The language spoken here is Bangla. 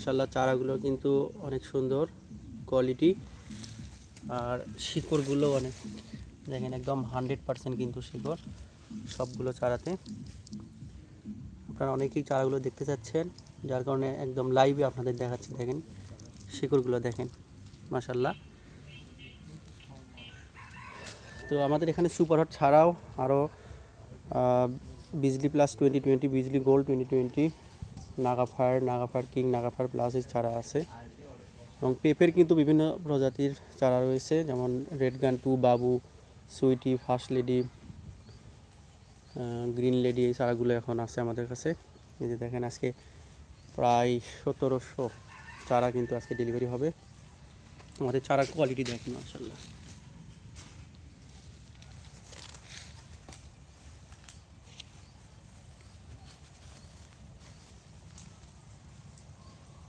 মাসাল্লাহ চারাগুলো কিন্তু অনেক সুন্দর কোয়ালিটি আর শিকড়গুলো অনেক, দেখেন একদম হান্ড্রেড পার্সেন্ট কিন্তু শিকড় সবগুলো চারাতে। আপনারা অনেকেই চারাগুলো দেখতে চাচ্ছেন, যার কারণে একদম লাইভে আপনাদের দেখাচ্ছি, দেখেন শিকড়গুলো দেখেন মাসাল্লাহ তো আমাদের এখানে সুপার হট ছাড়াও আরও Bijli plus twenty twenty Bijli gold twenty twenty Nagafire Nagafire king Nagafire প্লাসের চারা আছে। এবং পেঁপের কিন্তু বিভিন্ন প্রজাতির চারা রয়েছে, যেমন red gun two Babu, sweety, first lady green lady এই চারাগুলো এখন আছে আমাদের কাছে। এই যে দেখেন আজকে প্রায় সতেরোশো চারা কিন্তু আজকে ডেলিভারি হবে। আমাদের চারার কোয়ালিটি দেখেন মাসাল্লাহ